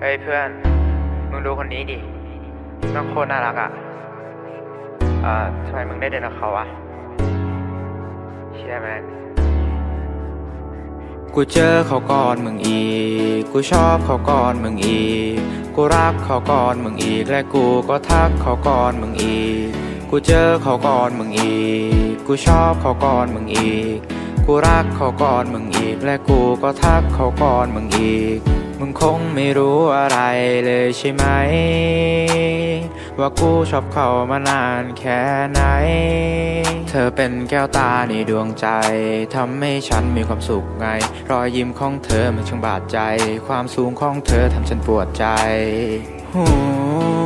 เฮ้ยเพื่อน มึงดูคนนี้ดิน้องโคตรน่ารักอะ เอ่อทำไมมึงได้เดินกับเขาอะ กูเจอเขาก่อนมึงอีก กูชอบเขาก่อนมึงอีก กูรักเขาก่อนมึงอีก และกูก็ทักเขาก่อนมึงอีก กูเจอเขาก่อนมึงอีก กูชอบเขาก่อนมึงอีก กูรักเขาก่อนมึงอีก และกูก็ทักเขาก่อนมึงอีก มึงคงไม่รู้อะไรเลยใช่ไหม ว่ากูชอบเขามานานแค่ไหน เธอเป็นแก้วตาในดวงใจทำให้ฉันมีความสุขไง รอยยิ้มของเธอมันช่างบาดใจ ความสูงของเธอทำฉันปวดใจ หู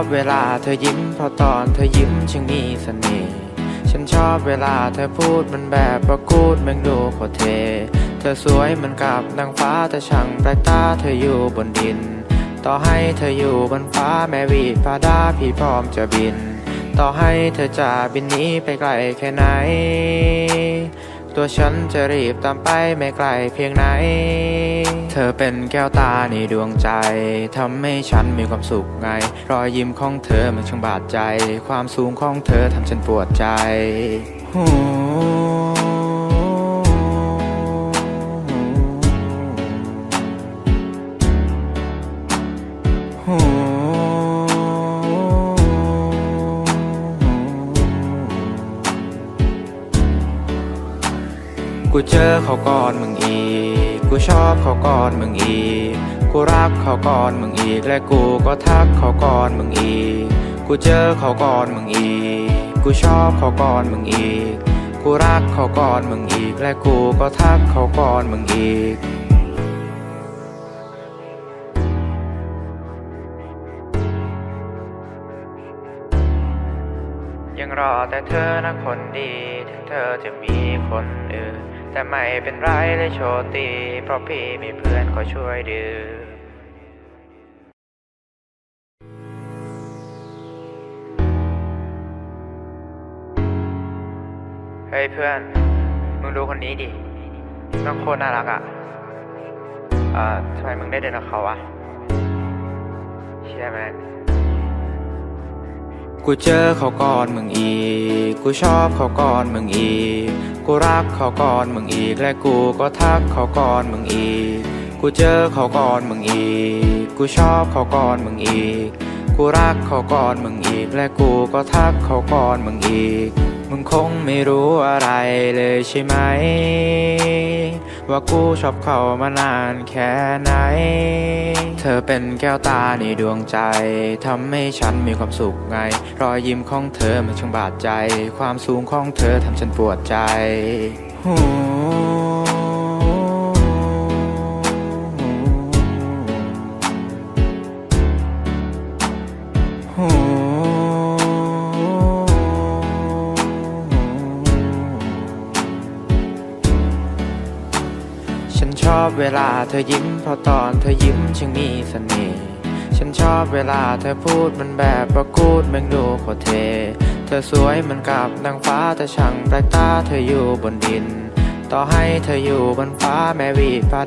อบเวลาเธอยิ้มเพราะตอนเธอยิ้มช่างมีเสน่ห์ฉันชอบเวลาเธอพูดมันแบบประกูดแมงดูโคเท เธอสวยเหมือนกับนางฟ้าแต่ช่างแปลกตาเธออยู่บนดิน ต่อให้เธออยู่บนฟ้าแม้วีฟ้าดาพี่พร้อมจะบิน ต่อให้เธอจะบินหนี้ไปไกลแค่ไหน ตัวฉันจะรีบตามไปไม่ไกลเพียงไหน เธอเป็นแก้วตาในดวงใจ ทำให้ฉันมีความสุขไง รอยยิ้มของเธอมันช่างบาดใจ ความสูงของเธอทำฉันปวดใจหูกูเจอเขาก่อนมึงอีก กูชอบเขาก่อนมึงอีก กูรักเขาก่อนมึงอีก และกูก็ทักเขาก่อนมึงอีก กูเจอเขาก่อนมึงอีก กูชอบเขาก่อนมึงอีก กูรักเขาก่อนมึงอีก และกูก็ทักเขาก่อนมึงอีกยังรอแต่เธอนะคนดี ถึงเธอจะมีคนอื่น แต่ไม่เป็นไรเลยโชติเพราะพี่มีเพื่อนคอยช่วยดื้อเฮ้ยเพื่อน มึงดูคนนี้ดิน้องโคตรน่ารักอะ เอ่อทำไมมึงได้เดินกับเขาอะเชื่อไหมกูเจอเขาก่อนมึงอีก กูชอบเขาก่อนมึงอีก กูรักเขาก่อนมึงอีก และกูก็ทักเขาก่อนมึงอีก กูเจอเขาก่อนมึงอีก กูชอบเขาก่อนมึงอีก กูรักเขาก่อนมึงอีก และกูก็ทักเขาก่อนมึงอีก มึงคงไม่รู้อะไรเลยใช่ไหม ว่ากูชอบเขามานานแค่ไหน เธอเป็นแก้วตาในดวงใจทำให้ฉันมีความสุขไง รอยยิ้มของเธอมันช่างบาดใจ ความสูงของเธอทำฉันปวดใจหูหู ฉันชอบเวลาเธอยิ้มเพราะตอนเธอยิ้มช่างมีเสน่ห์ ฉันชอบเวลาเธอพูดมันแบบประกูดแมงดูโคเท เธอสวยเหมือนกับนางฟ้าแต่ช่างแปลกตาเธออยู่บนดิน ต่อให้เธออยู่บนฟ้าแม้วีดฟ้า